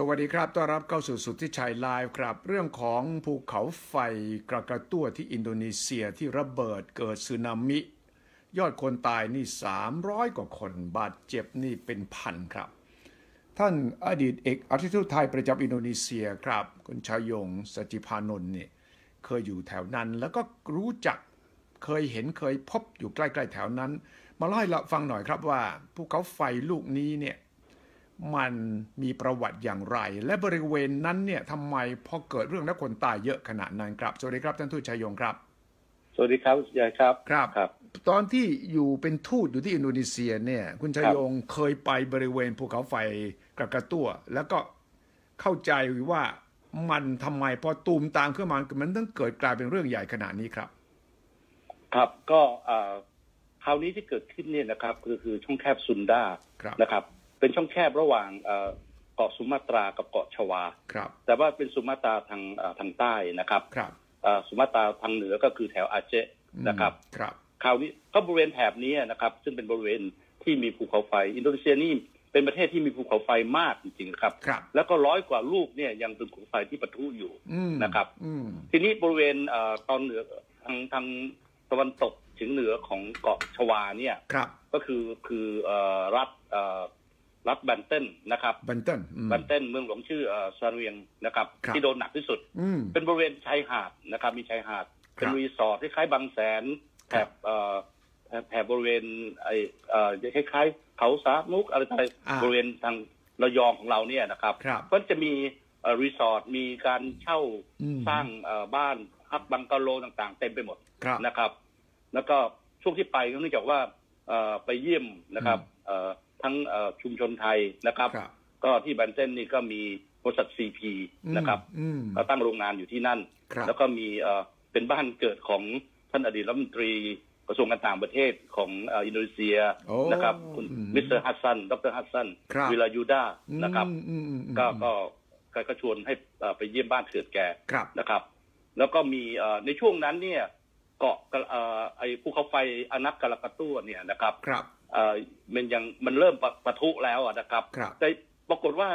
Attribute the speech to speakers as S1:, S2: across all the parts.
S1: สวัสดีครับ ต้อนรับเข้าสู่สุดที่ชัยไลฟ์ครับ เรื่องของภูเขาไฟกระกระตั้วที่อินโดนีเซียที่ระเบิดเกิดสึนามิ ยอดคนตายนี่ 300 กว่าคน บาดเจ็บนี่เป็นพันครับ ท่านอดีตเอกอัครทูตไทยประจำอินโดนีเซียครับ คุณชายงสจิพานนท์เนี่ยเคยอยู่แถวนั้น แล้วก็รู้จักเคยเห็นเคยพบอยู่ใกล้ ๆ แถวนั้น มาเล่าให้เราฟังหน่อยครับว่าภูเขาไฟลูกนี้เนี่ย มันมีประวัติอย่างไร และบริเวณนั้นเนี่ยทำไมพอเกิดเรื่องแล้วคนตายเยอะขนาดนั้นครับ สวัสดีครับท่านทูตชัยยงครับ
S2: สวัสดีครับยายครับ
S1: ครับ
S2: ครับ
S1: ตอนที่อยู่เป็นทูตอยู่ที่อินโดนีเซียเนี่ย คุณชัย
S2: ครับ
S1: ยงเคยไปบริเวณภูเขาไฟกระกระตั้วแล้วก็เข้าใจว่ามันทำไมพอตูมตามขึ้นมามันต้องเกิดกลายเป็นเรื่องใหญ่ขนาดนี้ครับ
S2: ครับก็เอ่อคราวนี้ที่เกิดขึ้นเนี่ยนะครับ คือคือช่องแคบซุนดา
S1: ครับ
S2: นะครับ เป็นช่องแคบระหว่างเอ่อเกาะสุมาตรากับเกาะชวา
S1: ครับ
S2: แต่ว่าเป็นสุมาตราทางเอ่อทางใต้นะครับ
S1: ครับ
S2: เอ่อสุมาตราทางเหนือก็คือแถวอาเจนะครับ
S1: ครับ
S2: คราวนี้ก็บริเวณแถบนี้นะครับ ซึ่งเป็นบริเวณที่มีภูเขาไฟ อินโดนีเซียนี่เป็นประเทศที่มีภูเขาไฟมากจริงๆครับ
S1: ครับ
S2: แล้วก็ร้อยกว่าลูกเนี่ยยังเป็นภูเขาไฟที่ปะทุอยู่
S1: อืม
S2: นะครับ
S1: อืม
S2: ทีนี้บริเวณเอ่อตอนเหนือทางทางตะวันตกถึงเหนือของเกาะชวาเนี่ย
S1: ครับ
S2: ก็คือคือเอ่อรัฐเอ่อ รัฐแบนเทนนะครับ
S1: บันเทิลอืม
S2: แบนเทนเมืองหลวงชื่อเอ่อซาเวียงนะครับ
S1: ครับ
S2: ที่โดนหนักที่สุด
S1: อืม
S2: เป็นบริเวณชายหาดนะครับ มีชายหาด
S1: ครับ
S2: เป็นรีสอร์ทคล้ายๆบางแสนแถ
S1: ครับ
S2: บเอ่อแถบแถบบริเวณไอเอ่อคล้ายๆเขาสามมุกอะไรต่าง
S1: อ่า
S2: ๆบริเวณทางระยองของเราเนี่ยนะครับ
S1: ครับ
S2: ก็จะมีเอ่อรีสอร์ทมีการเช่า
S1: อืม
S2: สร้างเอ่อบ้านพักบังกะโลต่างๆ เต็มไปหมด
S1: ครับ
S2: นะครับ แล้วก็ช่วงที่ไปก็เนื่องจากว่าเอ่อไปเยี่ยมนะครับเอ่อ ทั้งเอ่อชุมชนไทยนะครับ
S1: ครับ
S2: ก็ที่แบนเทนนี่ก็มีบริษัทซีพีนะครับ
S1: อืม
S2: เขาตั้งโรงงานอยู่ที่นั่น
S1: ครับ
S2: แล้วก็มีเอ่อเป็นบ้านเกิดของท่านอดีตรัฐมนตรีกระทรวงการต่างประเทศของเอ่ออินโดนีเซีย
S1: โอ้
S2: นะครับ คุณ
S1: อืม
S2: มิสเตอร์ฮัสซัน ดรฮัสซัน
S1: ครับ
S2: วิลายูดานะครับ
S1: อืมอืมอืมอืม
S2: ก็ก็ก็ก็ชวนให้เอ่อไปเยี่ยมบ้านเกิดแก
S1: ครับ
S2: นะครับ แล้วก็มีเอ่อในช่วงนั้นเนี่ย เกาะกะเอ่อไอ้ภูเขาไฟอนักกาลากาตัวเนี่ยนะครับ
S1: ครับ
S2: เอ่อ มันยังมันเริ่มปะปะทุแล้วอะนะครับ
S1: ครับ
S2: แต่ปรากฏว่า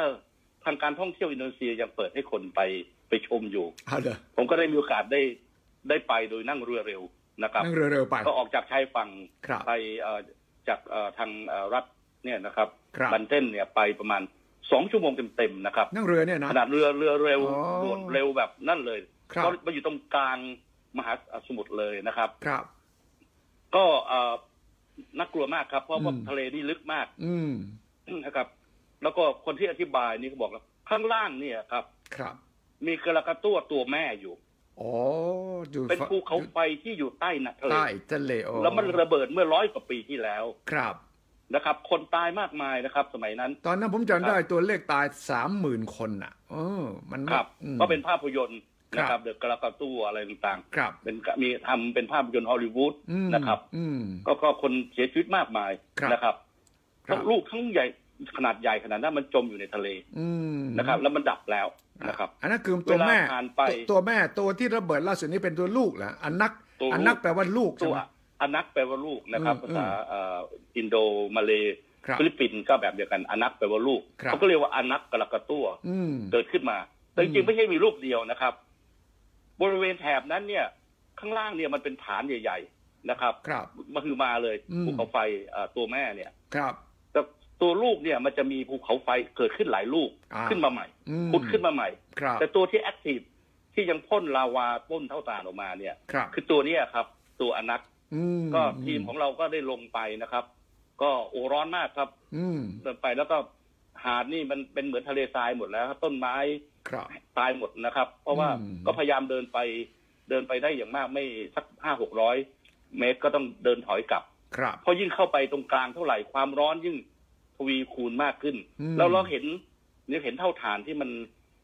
S2: ทางการท่องเที่ยวอินโดนีเซียยังเปิดให้คนไปไปชมอยู่
S1: เอาเลย
S2: ผมก็ได้มีโอกาสได้ได้ไปโดยนั่งเรือเร็วนะครับ
S1: นั่งเร็วๆไป
S2: ก็ออกจากชายฝั่ง
S1: ครับ
S2: ไปเอ่อจากเอ่อทางเอ่อรัฐเนี่ยนะครับ
S1: ครับ
S2: บันเทนเนี่ยไปประมาณสองชั่วโมงเต็มๆนะครับ
S1: นั่งเรือเนี่ยนะ
S2: ขนาดเรือเรือเร็ว
S1: อ๋อ
S2: ด่วนเร็วแบบนั่นเลย
S1: ครับ
S2: ก็มาอยู่ตรงกลางมหาสมุทรเลยนะครับ
S1: ครับ
S2: ก็เอ่อ น่ากลัวมากครับ เพราะว่า
S1: อืม
S2: ทะเลนี่ลึกมาก
S1: อืม
S2: นะครับ แล้วก็คนที่อธิบายนี่ก็บอกว่าข้างล่างเนี่ยครับ
S1: ครับ
S2: มีกระกระตัวตัวแม่อยู่
S1: อ๋อดู
S2: เป็นภูเขาไฟที่อยู่ใต้น่ะทะเล
S1: ใต้ทะเลโอ้
S2: แล้วมันระเบิดเมื่อร้อยกว่าปีที่แล้ว
S1: ครับ
S2: นะครับ คนตายมากมายนะครับ สมัยนั้น
S1: ตอนนั้นผมจำได้ตัวเลขตายสามหมื่นคนอะ เออ มันไม่
S2: ครับ
S1: อืม
S2: ก็เป็นภาพยนตร์ นะค
S1: ครั
S2: รับบเดอะกระกระตัวอะไรต่าง
S1: ครับ
S2: ๆเป็นมีทำเป็นภาพยนตร์ฮอลลีวูด
S1: อืม
S2: นะครับ
S1: อืม
S2: ก็ก็คนเสียชีวิตมากมาย
S1: ครับ
S2: นะครับ
S1: ครับ
S2: ทั้งลูกทั้งใหญ่ขนาดใหญ่ขนาดนั้นมันจมอยู่ในทะเล
S1: อืม
S2: นะครับ แล้วมันดับแล้วนะครับ
S1: อันนั้นคือตัวแม่
S2: เวลาผ่านไป
S1: ตัวตัวแม่ตัวที่ระเบิดล่าสุดนี้เป็นตัวลูกเหรออันนัก
S2: ตัวลูก
S1: อันนักแปลว่าลูก
S2: ตั
S1: ใช่
S2: ว
S1: ไหม
S2: อนักแปลว่าลูกนะครับ
S1: อืม
S2: ภาษาเอ่ออินโดมาเล
S1: ครับ
S2: ฟิลิปปินส์ก็แบบเดียวกันอนักแปลว่าลูก
S1: ครับ
S2: เขาก็เรียกว่าอนักกระกระตัว
S1: อืม
S2: เกิดขึ้นมาแต่จ
S1: อื
S2: ริง
S1: ม
S2: ๆไม่ใช่มีลูกเดียวนะครับ บริเวณแถบนั้นเนี่ย ข้างล่างเนี่ยมันเป็นฐานใหญ่ ๆ นะครับ
S1: ครับ
S2: มันคือมาเลย
S1: อืม
S2: ภูเขาไฟเอ่อตัวแม่เนี่ย
S1: ครับ
S2: แต่ตัวลูกเนี่ยมันจะมีภูเขาไฟเกิดขึ้นหลายลูก
S1: อ่า
S2: ขึ้นมาใหม่
S1: อืม
S2: พุดขึ้นมาใหม่
S1: ครับ
S2: แต่ตัวที่แอคทีฟที่ยังพ่นลาวาพ่นเท่าตานออกมาเนี่ย
S1: ครับ
S2: คือตัวเนี้ยครับ ตัวอนัก
S1: อืม
S2: ก็ทีมของเราก็ได้ลงไปนะครับ ก็โอร้อนมากครับ
S1: อืม
S2: เดินไปแล้วก็หาดนี่มันเป็นเหมือนทะเลทรายหมดแล้วครับต้นไม้
S1: ครับ
S2: ตายหมดนะครับ เพราะว่า
S1: อืม
S2: ก็พยายามเดินไปเดินไปได้อย่างมากไม่สักห้าหกร้อยเมตรก็ต้องเดินถอยกลับ
S1: ครับ
S2: เพราะยิ่งเข้าไปตรงกลางเท่าไหร่ความร้อนยิ่งทวีคูณมากขึ้น
S1: อืม
S2: แล้วเราเห็นเนี่ยเห็นเท่าฐานที่มัน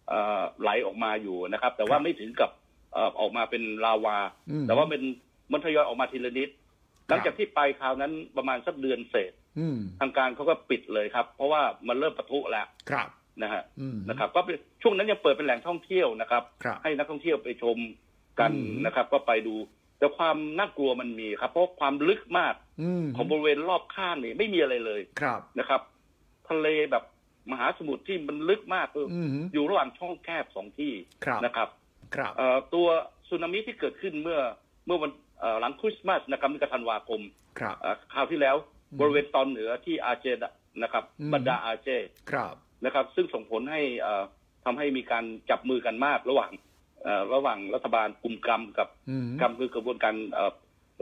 S2: เอ่อไหลออกมาอยู่นะครับ แต่ว่า
S1: ครับ
S2: ไม่ถึงกับเอ่อออกมาเป็นลาวา
S1: อืม
S2: แต่ว่าเป็นมันทยอยออกมาทีละนิด
S1: ครับ
S2: หลังจากที่ไปคราวนั้นประมาณสักเดือนเศษ
S1: อืม
S2: ทางการเขาก็ปิดเลยครับ เพราะว่ามันเริ่มปะทุแล้ว
S1: ครับ
S2: นะฮะ
S1: อืม
S2: นะครับ ก็เป็นช่วงนั้นยังเปิดเป็นแหล่งท่องเที่ยวนะครับ
S1: ครับ
S2: ให้นักท่องเที่ยวไปชมกัน
S1: อืม
S2: นะครับ ก็ไปดูแต่ความน่ากลัวมันมีครับ เพราะความลึกมาก
S1: อืม
S2: ของบริเวณรอบข้างนี่ไม่มีอะไรเลย
S1: ครับ
S2: นะครับ ทะเลแบบมหาสมุทรที่มันลึกมาก
S1: อืม
S2: อยู่ระหว่างช่องแคบสองที่
S1: ครับ
S2: นะครับ
S1: ครับ
S2: เอ่อตัวสึนามิที่เกิดขึ้นเมื่อเมื่อวันเอ่อหลังคริสต์มาสนะครับเมื่อธันวาคม
S1: ครับ
S2: เอ่อคราวที่แล้ว
S1: อืม
S2: บริเวณตอนเหนือที่อาเจนะครับ
S1: อืม
S2: บรรดาอาเจ
S1: ครับ
S2: นะครับ ซึ่งส่งผลให้เอ่อทำให้มีการจับมือกันมากระหว่างเอ่อระหว่างรัฐบาลกลุ่มกรรมกับ
S1: อืม
S2: กรรมคือกระบวนการเอ่อ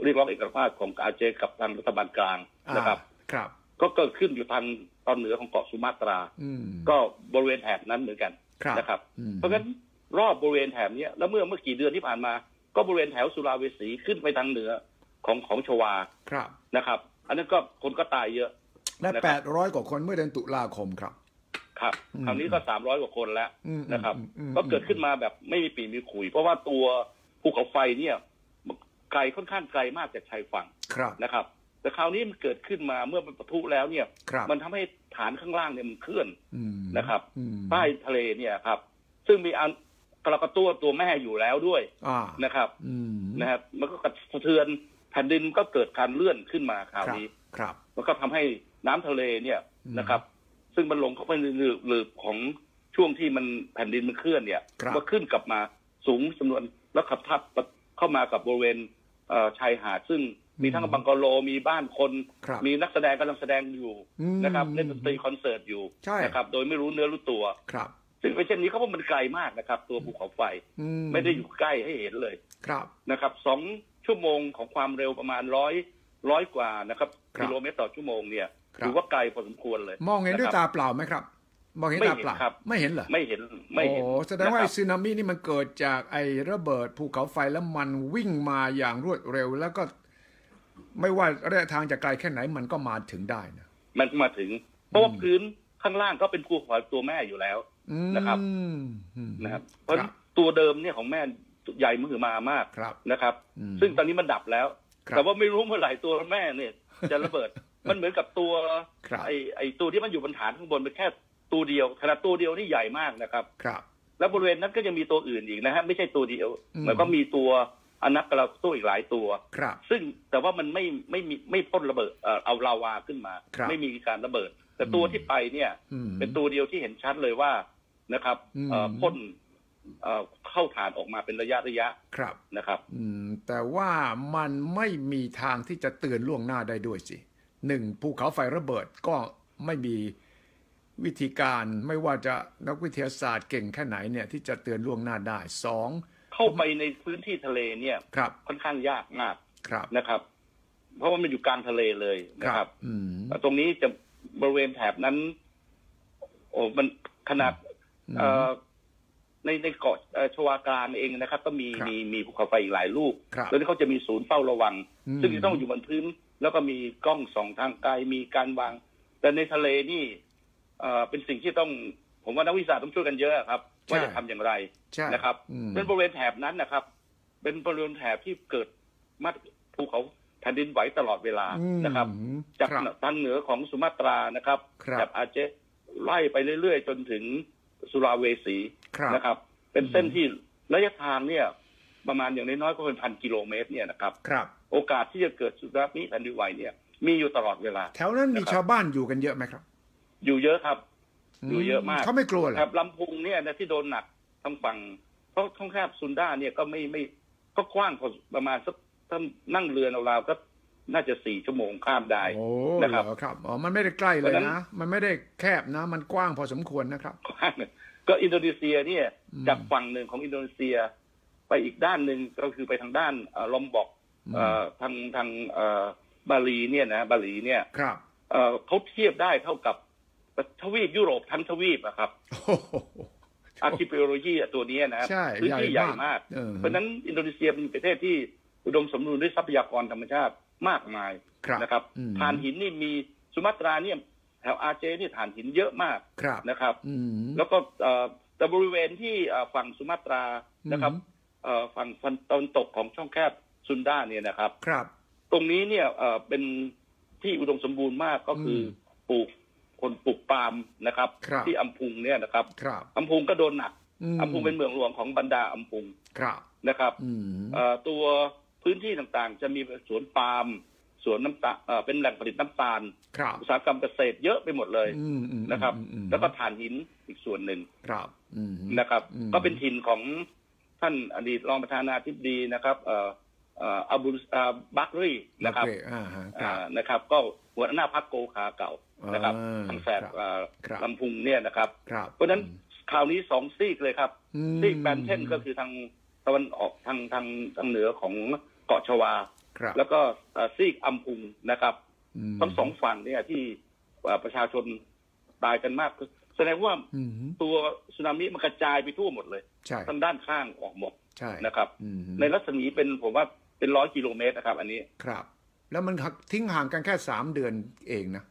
S2: เรียกร้องเอกราชของอาเจกับทางรัฐบาลกลางนะครับ
S1: อ่าครับ
S2: ก็เกิดขึ้นอยู่ทางตอนเหนือของเกาะสุมาตรา
S1: อืม
S2: ก็บริเวณแถบนั้นเหมือนกัน
S1: ครับ
S2: นะครับ
S1: อืม
S2: เพราะฉะนั้นรอบบริเวณแถบเนี้ยแล้วเมื่อเมื่อกี่เดือนที่ผ่านมา ก็บริเวณแถวสุราเวสีขึ้นไปทางเหนือของของชวา
S1: ครับ
S2: นะครับ อันนั้นก็คนก็ตายเยอะ
S1: และ
S2: นะครับ
S1: แปดร้อยกว่าคนเมื่อเดือนตุลาคมครับ
S2: ครับ
S1: อืม
S2: คราวนี้ก็สามร้อยกว่าคนแล้ว
S1: อืม
S2: นะครับ
S1: อืมอืม
S2: ก็เกิดขึ้นมาแบบไม่มีปีมีขุย เพราะว่าตัวภูเขาไฟเนี่ยไกลค่อนข้างไกลมากจากชายฝั่ง
S1: ครับ
S2: นะครับ แต่คราวนี้มันเกิดขึ้นมาเมื่อมันปะทุแล้วเนี่ย
S1: ครับ
S2: มันทำให้ฐานข้างล่างเนี่ยมันเคลื่อน
S1: อืม
S2: นะครับ
S1: อืม
S2: ใต้ทะเลเนี่ยครับ ซึ่งมีอันกระกระตัวตัวแม่อยู่แล้วด้วย
S1: อ่า
S2: นะครับ
S1: อืม
S2: นะครับมันก็กระสะเทือนแผ่นดินก็เกิดการเลื่อนขึ้นมาคราว
S1: ครับ
S2: นี้
S1: ครับ
S2: มันก็ทำให้น้ำทะเลเนี่ย
S1: อืม
S2: นะครับ ซึ่งมันลงเข้าไปในหลืบหลืบของช่วงที่มันแผ่นดินมันเคลื่อนเนี่ย
S1: ครับ
S2: ก็ขึ้นกลับมาสูงจำนวนแล้วขับทับเข้ามากับบริเวณเอ่อชายหาดซึ่งมีทั้งบังกะโลมีบ้านคน
S1: ครับ
S2: มีนักแสดงกำลังแสดงอยู่
S1: อืม
S2: นะครับเล่นดนตรีคอนเสิร์ตอยู่
S1: ใช่
S2: นะครับ โดยไม่รู้เนื้อรู้ตัว
S1: ครับ
S2: ซึ่งเป็นเช่นนี้เขาบอกมันไกลมากนะครับ ตัวภูเขาไฟ
S1: อื
S2: ไม่ได้อยู่ใกล้ให้เห็นเลย
S1: ครับ
S2: นะครับสองชั่วโมงของความเร็วประมาณร้อยร้อยกว่านะครับ
S1: ครับ
S2: กิโลเมตรต่อชั่วโมงเนี่ย
S1: ครับ
S2: ถือว่าไกลพอสมควรเลย
S1: มองเห็นด้วยะ
S2: ค
S1: ตา
S2: รับ
S1: เปล่าไหมครับ มองเห็น
S2: ไม่
S1: ตา
S2: เห็น
S1: เปล่า
S2: ครับ
S1: ไม่เห็นเหรอ
S2: ไม่เห็นไม่เห็น
S1: โอ้แสดงว่า
S2: นะค
S1: ไอ้
S2: รับ
S1: สึนามินี่มันเกิดจากไอ้ระเบิดภูเขาไฟแล้วมันวิ่งมาอย่างรวดเร็ว แล้วก็ ไม่ว่าระยะทางจะไกลแค่ไหนมันก็มาถึงได้นะ
S2: มันมาถึงเพราะว่า
S1: อืม
S2: พื้นข้างล่างก็เป็นภูเขาไฟตัวแม่อยู่แล้ว
S1: อืม
S2: นะครับ
S1: อืม
S2: นะครับ เพ
S1: ค
S2: ราะ
S1: รับ
S2: ตัวเดิมเนี่ยของแม่ใหญ่มือมามาก
S1: ครับ
S2: นะครับ
S1: อืม
S2: ซึ่งตอนนี้มันดับแล้ว
S1: ครับ
S2: แต่ว่าไม่รู้เมื่อไหร่ตัวแม่เนี่ย จะระเบิด มันเหมือนกับตัว
S1: ครับ
S2: ไอ้ไอ้ตัวที่มันอยู่บนฐานข้างบนเป็นแค่ตัวเดียวขนาดตัวเดียวนี่ใหญ่มากนะครับ
S1: ครับ
S2: แล้วบริเวณนั้นก็ยังมีตัวอื่นอีกนะฮะไม่ใช่ตัวเดียว
S1: อืม
S2: มันก็มีตัวอนักกระตู้อีกหลายตัว
S1: ครับ
S2: ซึ่งแต่ว่ามันไม่ไม่มีไม่พ่นระเบิดเอ่อเอาลาวาขึ้นมา
S1: ครับ
S2: ไม่มีการระเบิด แต่ตัว
S1: อืม
S2: ที่ไปเนี่ย
S1: อืม
S2: เป็นตัวเดียวที่เห็นชัดเลยว่านะครับ
S1: อืม
S2: เอ่อพ่นเอ่อเข้าฐานออกมาเป็นระยะระยะ
S1: ครับ
S2: นะครับ
S1: อืมแต่ว่ามันไม่มีทางที่จะเตือนล่วงหน้าได้ด้วยสิ หนึ่งภูเขาไฟระเบิดก็ไม่มีวิธีการไม่ว่าจะนักวิทยาศาสตร์เก่งแค่ไหนเนี่ยที่จะเตือนล่วงหน้าได้สอง
S2: เข้าไปในพื้นที่ทะเลเนี่ย
S1: ครับ
S2: ค่อนข้างยากมาก
S1: ครับ
S2: นะครับ เพราะว่ามันอยู่กลางทะเลเลยนะครับ
S1: อืม
S2: ตรงนี้จะบริเวณแถบนั้น โอ้มันขนาด
S1: อืม
S2: เอ่อในในเกาะเอ่อชวากลางเองนะครับ ก็มี
S1: ครับ
S2: มีมีภูเขาไฟอีกหลายลูก
S1: ครับ
S2: แล้วที่เขาจะมีศูนย์เฝ้าระวัง
S1: อืม
S2: ซึ่งจะต้องอยู่บนพื้น แล้วก็มีกล้องส่องทางไกลมีการวาง แต่ในทะเลนี่เอ่อเป็นสิ่งที่ต้องผมว่านักวิทยาศาสตร์ต้องช่วยกันเยอะครับว่าจะทำอย่างไร
S1: ใช่
S2: นะครับ
S1: อืม
S2: เป็นบริเวณแถบนั้นนะครับ เป็นบริเวณแถบที่เกิดมาภูเขาแผ่นดินไหวตลอดเวลา
S1: อืม
S2: นะครับ จาก
S1: ครับ
S2: ทางเหนือของสุมาตรานะครับ
S1: ครับ
S2: แถบอาเจไล่ไปเรื่อยๆ จนถึงสุราเวสี
S1: ครับ
S2: นะครับ เป็นเส้นที่ระยะทางเนี่ย ประมาณอย่างน้อยๆก็เป็นพันกิโลเมตรเนี่ยนะครับ
S1: ครับ
S2: โอกาสที่จะเกิดสึนามิแผ่นดินไหวเนี่ย มีอยู่ตลอดเวลา
S1: แถวนั้นมี
S2: นะครับ
S1: ชาวบ้านอยู่กันเยอะไหมครับ
S2: อยู่เยอะครับ อยู่เยอะมาก
S1: เขาไม่กลัวเหรอ
S2: ครับลำพุงเนี่ยนะที่โดนหนักทางฝั่งเพราะท้องแคบซุนด้าเนี่ยก็ไม่ไม่ก็กว้างพอประมาณสักถ้านั่งเรือราวๆก็น่าจะสี่ชั่วโมงข้ามได้
S1: โอ้
S2: นะครับ
S1: เหรอครับอ๋อมันไม่ได้ใกล้เลย
S2: เพราะฉะนั้
S1: นะ
S2: น
S1: มันไม่ได้แคบนะ มันกว้างพอสมควรนะครับ
S2: ก็อินโดนีเซียเนี่ย
S1: อืม
S2: จากฝั่งหนึ่งของอินโดนีเซีย ไปอีกด้านหนึ่งก็คือไปทางด้านเอ่อลอมบอกเอ่อ ทางทางเอ่อบาหลีเนี่ยนะบาหลีเนี่ย
S1: ครับ
S2: เอ่อเขาเทียบได้เท่ากับทวีปยุโรปทั้งทวีปอะครับ
S1: โอ้โห
S2: อาร์คิเปโลจีตัวเนี้ยนะ
S1: ใช่
S2: พื้นที่
S1: ให
S2: ให
S1: ญ่
S2: ญ่
S1: มาก
S2: มาก
S1: เออ
S2: เพราะฉะนั้นอินโดนีเซียเป็นประเทศที่อุดมสมบูรณ์ด้วยทรัพยากรธรรมชาติมากมาย
S1: ครับ
S2: นะครับ
S1: อืม
S2: ถ่านหินนี่มีสุมาตราเนี่ยแถวอาเจนี่ถ่านหินเยอะมาก
S1: ครับ
S2: นะครับ
S1: อืม
S2: แล้วก็เอ่อแต่บริเวณที่เอ่อฝั่งสุมาตรานะครับ
S1: อืม
S2: เอ่อฝั่งฝั่งตะวันตกของช่องแคบ ซุนด้าเนี่ยนะครับ
S1: ครับ
S2: ตรงนี้เนี่ยเอ่อเป็นที่อุดมสมบูรณ์มากก็คืออปลูกคนปลูกปาล์มนะครับ
S1: ครับ
S2: ที่อัมพุงเนี่ยนะครับ
S1: ครับ
S2: อัมพุงก็โดนหนัก
S1: ม
S2: อัมพุงเป็นเมืองหลวงของบรรดาอัมพุง
S1: ครับ
S2: นะครับ
S1: อืม
S2: เอ่อตัวพื้นที่ต่างๆ จะมีสวนปาล์มสวนน้ำตาลเอ่อเป็นแหล่งผลิตน้ำตาล
S1: ครับ
S2: อุตสาหกรรมเกษตรเยอะไปหมดเลย
S1: อืมอืม
S2: นะครับ
S1: อืมอืม
S2: แล้วก็ถ่านหินอีกส่วนหนึ่ง
S1: ครับอืม
S2: นะครับ
S1: อืม
S2: ก็เป็นถิ่นของท่านอดีตรองประธานาธิบดีนะครับ เอ่อเอ่ออับูอ่าบักรีนะครับ
S1: โอเอ่าฮะครั
S2: อ่า
S1: บ
S2: นะครับ ก็หัวหน้าพรรคโกคาเก่านะครับ
S1: อ่า
S2: ทางแสบ
S1: ครับ
S2: อ่า
S1: ครับ
S2: ลำพุงเนี่ยนะครับ
S1: ครับ
S2: เพราะฉะนั้นคราวนี้สองซีกเลยครับ
S1: อืม
S2: ซีกแบนเทนก็คือทางตะวันออกทางทางทางเหนือของเกาะชวา
S1: ครับ
S2: แล้วก็เอ่อซีกอัมพุงนะครับ
S1: ม
S2: ทั้งสองฝั่งเนี่ยที่เอ่อประชาชนตายกันมากแสดงว่า
S1: อืม
S2: ตัวสึนามิมันกระจายไปทั่วหมดเลย
S1: ใช่
S2: ทั้งด้านข้างออกหมด
S1: ใช่
S2: นะครับ
S1: อืม
S2: ในรัศมีเป็นผมว่า เป็นร้อยกิโลเมตรนะครับ อันนี้
S1: ครับ แล้วมันทิ้งห่างกันแค่สามเดือนเองนะ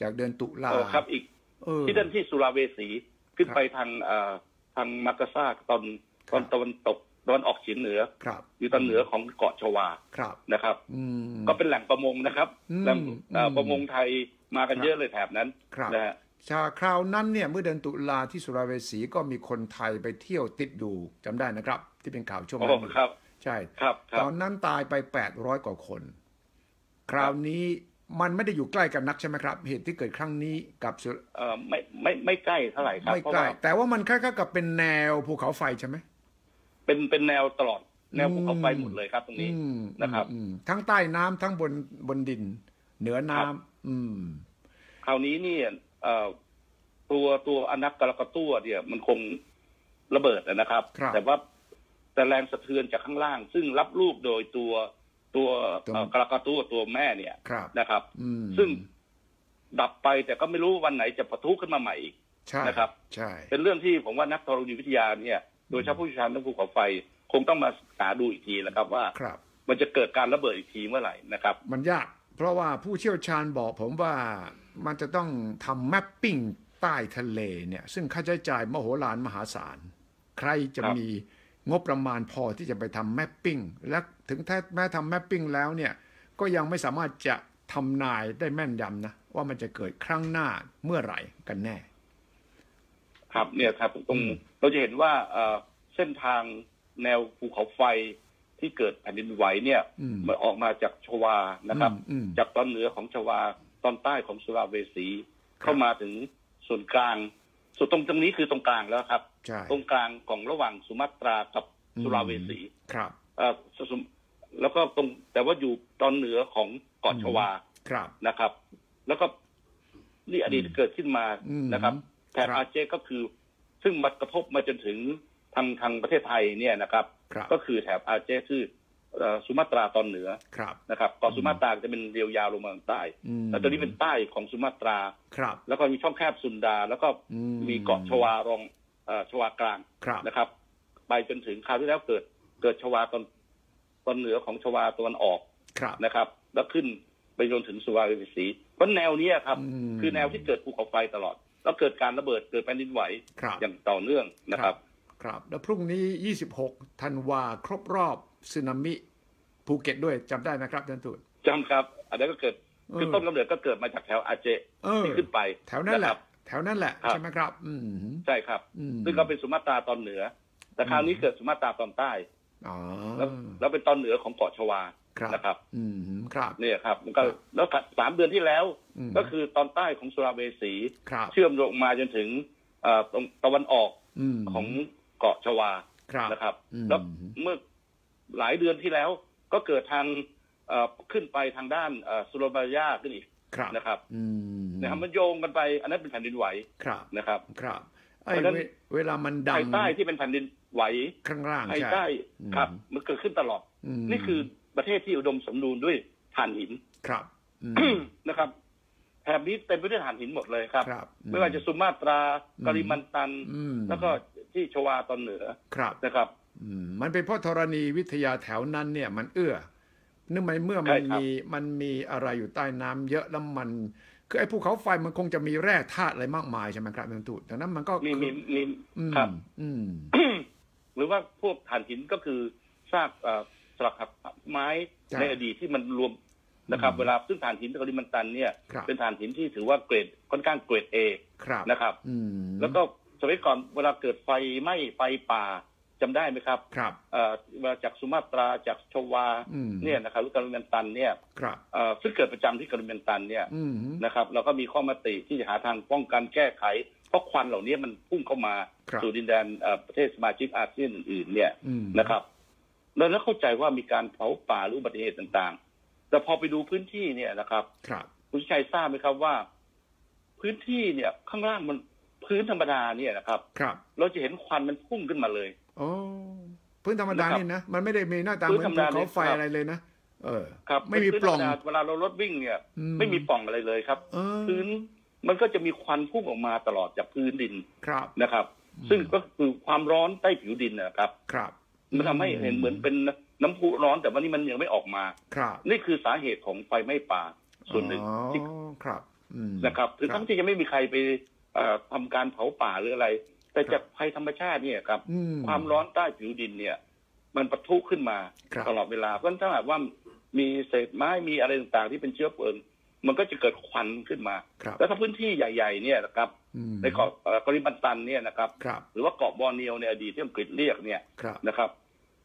S1: จากเดือนตุลา
S2: เออครับอีก
S1: เออ
S2: ที่ด้านที่สุราเวสีขึ้น
S1: ครับ
S2: ไปทางเอ่อทางมักกะซาตอน
S1: ครับ
S2: ตอนตะวันตกตะวันออกเฉียงเหนือ
S1: ครับ
S2: อยู่ตอนเหนือของเกาะชวา
S1: ครับ
S2: นะครับ
S1: อืม
S2: ก็เป็นแหล่งประมงนะครับ
S1: อืม
S2: แหล่งเอ่ออ
S1: ม
S2: ประมงไทยมากัน
S1: ครับ
S2: เยอะเลยแถบนั้น
S1: ครับ
S2: นะฮะ
S1: ชาคราวนั้นเนี่ยเมื่อเดือนตุลาที่สุราเวสีก็มีคนไทยไปเที่ยวติดดูจำได้นะครับ ที่เป็นข่าวช่วง
S2: โอ้
S1: นั้น
S2: ครับ
S1: ใช่
S2: ครับครั
S1: ต
S2: บ
S1: อนนั้นตายไปแปดร้อยกว่าคน คราวนี้มันไม่ได้อยู่ใกล้กันนักใช่ไหมครับ เหตุที่เกิดครั้งนี้กับสุ
S2: เอ่อไม่ไม่ไม่ใกล้เท่าไหร่ครับ
S1: ไม่
S2: เพราะ
S1: ใกล้
S2: ว่า
S1: แต่ว่ามันคล้ายๆกับเป็นแนวภูเขาไฟใช่ไหม
S2: เป็นเป็นแนวตลอดแนว
S1: อืม
S2: ภูเขาไฟหมดเลยครับตรงนี้
S1: อืม
S2: นะครับ
S1: อืมทั้งใต้น้ำทั้งบนบนดิน เหนือน้ำ
S2: ครับ
S1: อืม
S2: คราวนี้เนี่ยเอ่อตัวตัวอนักกรกตัวเนี่ย มันคงระเบิดนะครับ
S1: ครับ
S2: แต่ว่า แต่แรงสะเทือนจากข้างล่าง ซึ่งรับลูกโดยตัวตัว
S1: ตัว
S2: เอ่อกรกตัวตัวแม่เนี่ย
S1: ครับ
S2: นะครับ
S1: อืม
S2: ซึ่งดับไปแต่ก็ไม่รู้วันไหนจะปะทุขึ้นมาใหม่อีก
S1: ใช่
S2: นะครับ
S1: ใช่
S2: เป็นเรื่องที่ผมว่านักธรณีวิทยาเนี่ย โดยเฉพาะผู้เชี่ยวชาญเรื่องภูเขาไฟ คงต้องมาศึกษาดูอีกทีนะครับว่า
S1: ครับ
S2: มันจะเกิดการระเบิดอีกทีเมื่อไหร่นะครับ
S1: มันยาก เพราะว่าผู้เชี่ยวชาญบอกผมว่ามันจะต้องทำแมปปิ้งใต้ทะเลเนี่ย ซึ่งค่าใช้จ่ายมโหฬารมหาศาล ใครจะ
S2: ครับ
S1: มี งบประมาณพอที่จะไปทำแมปปิ้งและถึงแท้แม้ทำแมปปิ้งแล้วเนี่ยก็ยังไม่สามารถจะทำนายได้แม่นยำนะว่ามันจะเกิดครั้งหน้าเมื่อไหร่กันแน่
S2: ครับเนี่ยครับตรง
S1: อืม
S2: เราจะเห็นว่าเอ่อเส้นทางแนวภูเขาไฟที่เกิดแผ่นดินไหวเนี่ย
S1: อืม
S2: มันออกมาจากชวานะครับ
S1: อืมอืม
S2: จากตอนเหนือของชวาตอนใต้ของสุราเวสี
S1: ครับ
S2: เข้ามาถึงส่วนกลางส่วนตรงตรงนี้คือตรงกลางแล้วครับ
S1: ใช่
S2: ตรงกลางของระหว่างสุมาตรากับสุราเวสี
S1: ครับ
S2: เอ่อสุแล้วก็ตรงแต่ว่าอยู่ตอนเหนือของเกาะชวา
S1: ครับ
S2: นะครับ แล้วก็นี่อดีตเกิดขึ้นมา
S1: อืม
S2: นะครับแถบ
S1: ครับ
S2: อาเจก็คือ ซึ่งมากระทบมาจนถึงทางทางประเทศไทยเนี่ยนะครับ
S1: ครับ
S2: ก็คือแถบอาเจคือเอ่อสุมาตราตอนเหนือ
S1: ครับ
S2: นะครับเกาะสุมาตราจะเป็นเรียวยาวลงมาทางใต้
S1: อืม
S2: แล้วตอนนี้เป็นใต้ของสุมาตรา
S1: ครับ
S2: แล้วก็มีช่องแคบสุนดา แล้วก็
S1: อืม
S2: มีเกาะชวารองเอ่อ ชวากลาง
S1: ครับ
S2: นะครับ ไปจนถึงคราวที่แล้วเกิดเกิดชวาตอนตอนเหนือของชวาตะวันออก
S1: ครับ
S2: นะครับ แล้วขึ้นไปจนถึงสุวารีสีเพราะแนวเนี้ยครับ
S1: อืม
S2: คือแนวที่เกิดภูเขาไฟตลอด แล้วเกิดการระเบิดเกิดแผ่นดินไหว
S1: ครับ
S2: อย่างต่อเนื่องนะครับ
S1: ครับ แล้วพรุ่งนี้ 26 ธันวาครบรอบสึนามิภูเก็ตด้วยจำได้นะครับท่านตูด
S2: จำครับ อันนั้นก็เกิด
S1: เออ
S2: คือต้นกำเนิดก็เกิดมาจากแถวอาเจ
S1: เออ
S2: ที่ขึ้นไป
S1: แถวนั้นแหละ
S2: ครับ
S1: แถวนั้นแหละ
S2: ครับ
S1: ใช่ไหมครับ อืม
S2: ใช่ครับ
S1: อืม
S2: ซึ่งก็เป็นสุมาตราตอนเหนือ แต่คราวนี้เกิดสุมาตราตอนใต้
S1: อ๋อ
S2: แล้วแล้วเป็นตอนเหนือของเกาะชวา
S1: ครับ
S2: นะครับ
S1: อืมครับ
S2: เนี่ยครับมันก็
S1: ครับ
S2: แล้วสามเดือนที่แล้ว
S1: อืม
S2: ก็คือตอนใต้ของสุราเวสี
S1: ครับ
S2: เชื่อมลงมาจนถึงเอ่อตรงตะวันออก
S1: อืม
S2: ของเกาะชวา
S1: ครับ
S2: นะครับ
S1: อืม
S2: แล้วเมื่อหลายเดือนที่แล้วก็เกิดทางเอ่อขึ้นไปทางด้านเอ่อสุโรบายาขึ้นอีก
S1: ครับ
S2: นะครับ
S1: อืม
S2: นะครับมันโยงกันไป อันนั้นเป็นแผ่นดินไหว
S1: ครับ
S2: นะครับ
S1: ครับไอ้
S2: เพราะฉะนั้น
S1: เวเวลามันดัง
S2: ภายใต้ที่เป็นแผ่นดินไหว
S1: ข้างล่าง
S2: ภาย
S1: ใช่
S2: ใต้
S1: อืม
S2: ครับ มันเกิดขึ้นตลอด
S1: ม
S2: นี่คือประเทศที่อุดมสมบูรณ์ด้วยถ่านหิน
S1: ครับอืม
S2: นะครับแถบนี้เต็มไปด้วยถ่านหินหมดเลยครับ
S1: ครับ
S2: ไม่ว่าจะสุมาตรา
S1: อืม
S2: กาลิมันตัน
S1: อืม
S2: แล้วก็ที่ชวาตอนเหนือ
S1: ครับ
S2: นะครับ
S1: อืมมันเป็นเพราะธรณีวิทยาแถวนั้นเนี่ยมันเอื้อเนื่องในเมื่อมัน
S2: ใช่ครับ
S1: มีมันมีอะไรอยู่ใต้น้ำเยอะแล้วมัน คือไอ้ภูเขาไฟมันคงจะมีแร่ธาตุอะไรมากมายใช่ไหมครับท่านตูดดังนั้นมันก็
S2: มีมีมี
S1: อืม
S2: ครับ
S1: อืม
S2: หรือว่าพวกถ่านหินก็คือซากเอ่อสลักหักไม้
S1: ใช่
S2: ในอดีตที่มันรวมนะครับ
S1: อืม
S2: เวลาซึ่งถ่านหินกาลิมันตันเนี่ย
S1: ครับ
S2: เป็นถ่านหินที่ถือว่าเกรดค่อนข้างเกรดเอ
S1: ครับ
S2: นะครับ
S1: อืม
S2: แล้วก็สมัยก่อนเวลาเกิดไฟไหม้ไฟป่า จำได้ไหมครับ
S1: ครับ
S2: เอ่อมาจากสุมาตราจากชวา
S1: อืม
S2: เนี่ยนะครับหรือกาลิเมนตันเนี่ย
S1: ครับ
S2: เอ่อซึ่งเกิดประจำที่กาลิเมนตันเนี่ย
S1: อืม
S2: นะครับเราก็มีข้อมติที่จะหาทางป้องกันแก้ไข เพราะควันเหล่านี้มันพุ่งเข้ามา
S1: ครับ
S2: สู่ดินแดนเอ่อประเทศสมาชิกอาเซียนอื่นๆเนี่ย
S1: อืม
S2: นะครับเราแล้วเข้าใจว่ามีการเผาป่าหรืออุบัติเหตุต่างๆ แต่พอไปดูพื้นที่เนี่ยนะครับ
S1: ครับ
S2: คุณชัยทราบไหมครับว่า พื้นที่เนี่ยข้างล่างมันพื้นธรรมดาเนี่ยนะครับ
S1: ครับ
S2: เราจะเห็นควันมันพุ่งขึ้นมาเลย
S1: โอ้พื้นธรรมดา
S2: นะครับ
S1: นี่นะมันไม่ได้มีหน้าตาเห
S2: พื้
S1: มือน
S2: นธรรม
S1: ภู
S2: ดา
S1: เขาไฟ
S2: เนี่ยครับ
S1: อะไรเลยนะเออ
S2: ครับ
S1: ไม่มี
S2: พื้น
S1: ปล่อง
S2: ธรรมดาเวลาเรารถวิ่งเนี่ย
S1: อื
S2: ไม่มีปล่องอะไรเลยครับ
S1: เออ
S2: พื้นมันก็จะมีควันพุ่งออกมาตลอดจากพื้นดิน
S1: ครับ
S2: นะครับ
S1: อืม
S2: ซึ่งก็คือความร้อนใต้ผิวดินนะครับ
S1: ครับ
S2: มันทำให้เห็นเหมือนเป็นน้ำพุร้อนแต่ว่านี่มันยังไม่ออกมา
S1: ครับ
S2: นี่คือสาเหตุของไฟไหม้ป่าส่วนหนึ่ง
S1: อ๋อ
S2: ที่
S1: ครับอืม
S2: นะครับถึง
S1: ครับ
S2: ทั้งที่ยังไม่มีใครไปเอ่อทำการเผาป่าหรืออะไร แต่จากภัยธรรมชาติเนี่ยครับ
S1: อืม
S2: ความร้อนใต้ผิวดินเนี่ย มันปะทุขึ้นมา
S1: ครับ
S2: ตลอดเวลาเพราะฉะนั้นถ้าหากว่ามีเศษไม้มีอะไรต่างๆ ที่เป็นเชื้อเพลิงมันก็จะเกิดควันขึ้นมา
S1: ครับ
S2: แล้วถ้าพื้นที่ใหญ่ ๆ เนี่ยนะครับ
S1: อืม
S2: ในเกาะเอ่อกริบันตันเนี่ยนะครับ
S1: ครับ
S2: หรือว่าเกาะบอร์เนียวในอดีตที่อังกฤษเรียกเนี่ย
S1: ครับ
S2: นะครับ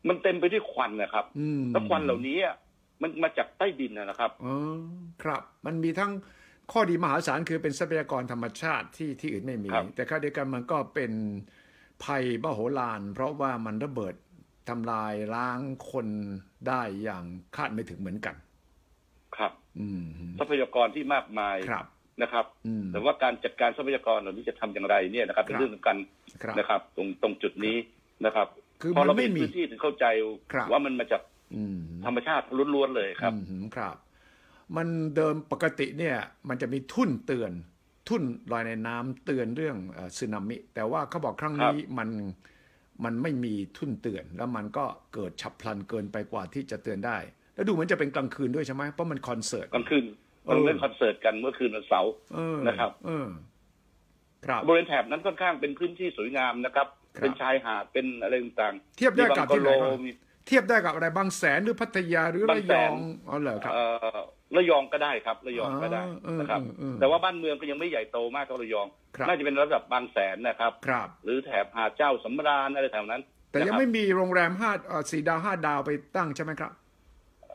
S2: มันเต็มไปด้วยควันนะครับ
S1: อืม
S2: แล้วควันเหล่านี้อะมันมาจากใต้ดินนะครับ
S1: อ๋อครับ มันมีทั้ง ข้อดีมหาศาลคือเป็นทรัพยากรธรรมชาติที่ที่อื่นไม่มี
S2: ครับ
S1: แต่ขณะเดียวกันมันก็เป็นภัยมโหฬารเพราะว่ามันระเบิดทำลายล้างคนได้อย่างคาดไม่ถึงเหมือนกัน
S2: ครับ
S1: อืม
S2: ทรัพยากรที่มากมาย
S1: ครับ
S2: นะครับ
S1: อืม
S2: แต่ว่าการจัดการทรัพยากรเหล่านี้จะทำอย่างไรเนี่ยนะครับ เป็น
S1: ครับ
S2: เรื่องสำคัญ
S1: ครับ
S2: นะครับ ตรงตรงจุดนี้นะครับ
S1: คือ
S2: พอ
S1: มัน
S2: เราไป
S1: ไม่มี
S2: พื้นที่ถึงเข้าใจ
S1: ครับ
S2: ว่ามันมาจาก
S1: อืม
S2: ธรรมชาติล้วนๆเลยครับ
S1: อืมครับ มันเดิมปกติเนี่ยมันจะมีทุ่นเตือน ทุ่นลอยในน้ำเตือนเรื่องเอ่อสึนามิ แต่ว่าเขาบอกครั้งนี้มันมันไม่มีทุ่นเตือน แล้วมันก็เกิดฉับพลันเกินไปกว่าที่จะเตือนได้ แล้วดูเหมือนจะเป็นกลางคืนด้วยใช่ไหมเพราะมันคอนเสิร์ต
S2: กลางคืน
S1: เออ
S2: เราเล่นคอนเสิร์ตกันเมื่อคืนวันเสาร์
S1: เออ
S2: นะครับ
S1: เออครับ
S2: บริเวณแถบนั้นค่อนข้างเป็นพื้นที่สวยงามนะครับ
S1: ครับ
S2: เป็นชายหาดเป็นอะไรต่างๆ
S1: เทียบได้กับ
S2: มี
S1: ที่ไหน
S2: บังกะโล
S1: บ้าง
S2: มี
S1: เทียบได้กับอะไรบางแสนหรือพัทยาหรือระ
S2: บางแส
S1: ยอนงอ๋อเหรอครับ
S2: เอ่อ ระยองก็ได้ครับระยองก็ได้
S1: อ๋อเออ
S2: นะครับ
S1: เออเออ
S2: แต่ว่าบ้านเมืองก็ยังไม่ใหญ่โตมากเท่าระยอง
S1: ครับ
S2: น่าจะเป็นระดับบางแสนนะครับ
S1: ครับ
S2: หรือแถบหาดเจ้าสำราญอะไรแถวนั้น
S1: แต่ยัง
S2: นะครับ
S1: ไม่มีโรงแรมห้าเอ่อสี่ดาวห้าดาวไปตั้งใช่ไหมครับ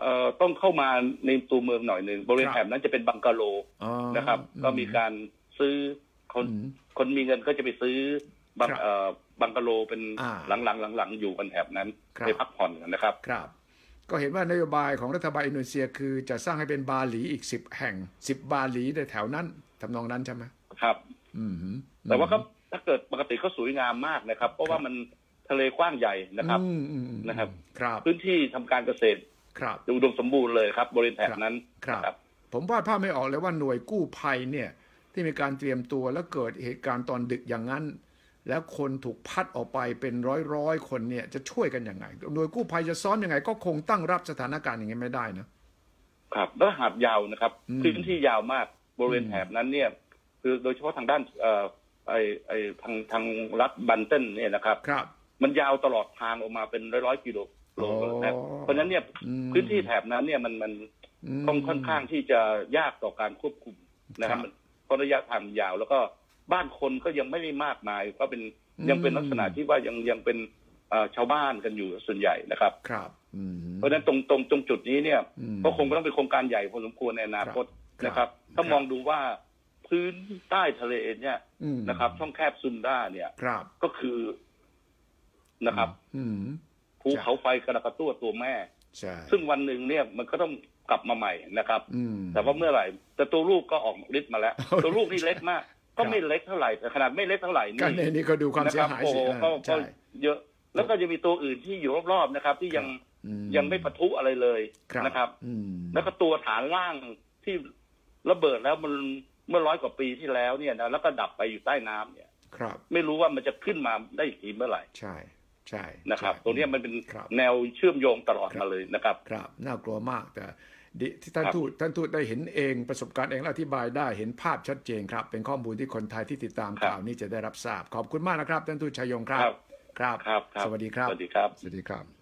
S2: เอ่อต้องเข้ามาในตัวเมืองหน่อยหนึ่งบริเวณ
S1: ครับ
S2: แถบนั้นจะเป็นบังกะโล
S1: อ๋อ
S2: นะครับ ก็มีการซื้อคน
S1: อืม
S2: คนมีเงินก็จะไปซื้อบัง
S1: ครับ
S2: เอ่อบังกะโลเป็น
S1: อ่า
S2: หลังๆหลังๆอยู่กันแถบนั้น
S1: ครับ
S2: ไปพักผ่อนกันนะครับ
S1: ครับ ก็เห็นว่านโยบายของรัฐบาลอินโดนีเซีย คือจะสร้างให้เป็นบาหลีอีกสิบแห่งสิบบาหลีในแถวนั้นทำนองนั้นใช่ไหม
S2: ครับ
S1: อืมฮึ
S2: แต่ว่าก็ถ้าเกิดปกติก็สวยงามมากนะครับ เพราะว่ามันทะเลกว้างใหญ่นะครับ
S1: อืมอืมอืม
S2: นะครับ
S1: ครับ
S2: พื้นที่ทำการเกษตร
S1: ครับ
S2: อุดมสมบูรณ์เลยครับ บริเวณแถบนั้น
S1: ครับ
S2: นะครับ
S1: ผมวาดภาพไม่ออกเลยว่าหน่วยกู้ภัยเนี่ย ที่มีการเตรียมตัวแล้วเกิดเหตุการณ์ตอนดึกอย่างนั้น แล้วคนถูกพัดออกไปเป็นร้อยร้อยๆคนเนี่ยจะช่วยกันยังไง หน่วยกู้ภัยจะซ้อมยังไง ก็คงตั้งรับสถานการณ์อย่างนี้ไม่ได้นะ
S2: ครับแล้วหาดยาวนะครับ
S1: อืม
S2: พื้นที่ยาวมากบริเวณ
S1: อืม
S2: แถบนั้นเนี่ย คือโดยเฉพาะทางด้านเอ่อไอไอทางทางรัฐบันเทนเนี่ยนะครับ
S1: ครับ
S2: มันยาวตลอดทางออกมาเป็นร้อยร้อยๆกิโลโล
S1: อ๋อ
S2: นะครับเพราะฉะนั้นเนี่ย
S1: อืม
S2: พื้นที่แถบนั้นเนี่ยมันมัน
S1: ม
S2: ค่อนค่อนข้างที่จะยากต่อการควบคุมนะครับ
S1: ครับ
S2: เพราะระยะทางยาวแล้วก็ บ้านคนก็ยังไม่ได้มากมายก็เป็น
S1: อืม
S2: ยังเป็นลักษณะที่ว่ายังยังเป็นเอ่อชาวบ้านกันอยู่ส่วนใหญ่นะครับ
S1: ครับอืม
S2: เพราะฉะนั้นตรงตรงตรงจุดนี้เนี่ย
S1: อืม
S2: ก็คงต้องเป็นโครงการใหญ่พอสมควรในอนาคต
S1: ครับ
S2: นะครับ ถ้า
S1: ครับ
S2: มองดูว่าพื้นใต้ทะเลเนี่ย
S1: อืม
S2: นะครับ ช่องแคบซุนด้าเนี่ย
S1: ครับ
S2: ก็คือนะครับ
S1: อืม
S2: ภูเขาไฟกระกระตั้วตัวแม่
S1: ใช่
S2: ซึ่งวันหนึ่งเนี่ยมันก็ต้องกลับมาใหม่นะครับ
S1: อืม
S2: แต่ว่าเมื่อไหร่แต่ตัวลูกก็ออกฤทธิ์มาแล้ว
S1: เอา
S2: ตัวลูกนี่เล็กมาก ก็ไม่เล็กเท่าไหร่แต่ขนาดไม่เล็กเท่าไหร่
S1: ก็
S2: นี่
S1: ในนี้ก็ดูความ
S2: นะ
S1: เสี
S2: ค
S1: ย
S2: รับ
S1: หาย
S2: โอ้โห
S1: สิ
S2: ก็
S1: เออ
S2: ก็
S1: ใช่
S2: เยอะ แล้วก็จะมีตัวอื่นที่อยู่รอบๆนะครับ ที่ยัง
S1: อื
S2: ยังไม่ปะทุอะไรเลย
S1: ครับ
S2: นะครับ
S1: อืม
S2: แล้วก็ตัวฐานล่างที่ระเบิดแล้วมันเมื่อร้อยกว่าปีที่แล้วเนี่ยนะแล้วก็ดับไปอยู่ใต้น้ำเนี่ย
S1: ครับ
S2: ไม่รู้ว่ามันจะขึ้นมาได้อีกทีเมื่อไหร่
S1: ใช่ใช่
S2: นะครับ
S1: ใช่
S2: ตรงเนี้ยมันเป็น
S1: ครับ
S2: แนวเชื่อมโยงตลอด
S1: ครับ
S2: มาเลยนะครับ
S1: ครับ น่ากลัวมากแต่ดิ ที่ท่าน
S2: ครับ
S1: ทูตท่านทูตได้เห็นเองประสบการณ์เองและอธิบายได้เห็นภาพชัดเจนครับ เป็นข้อมูลที่คนไทยที่ติดตามข่าวนี้จะได้รับทราบ ขอบคุณมากนะครับ ท่านทูตชัยยงครับ
S2: ครับ
S1: ครับ
S2: ครับ ครับ
S1: สวัสดีครับ
S2: สวัสดีครับ
S1: สวัสดีครับ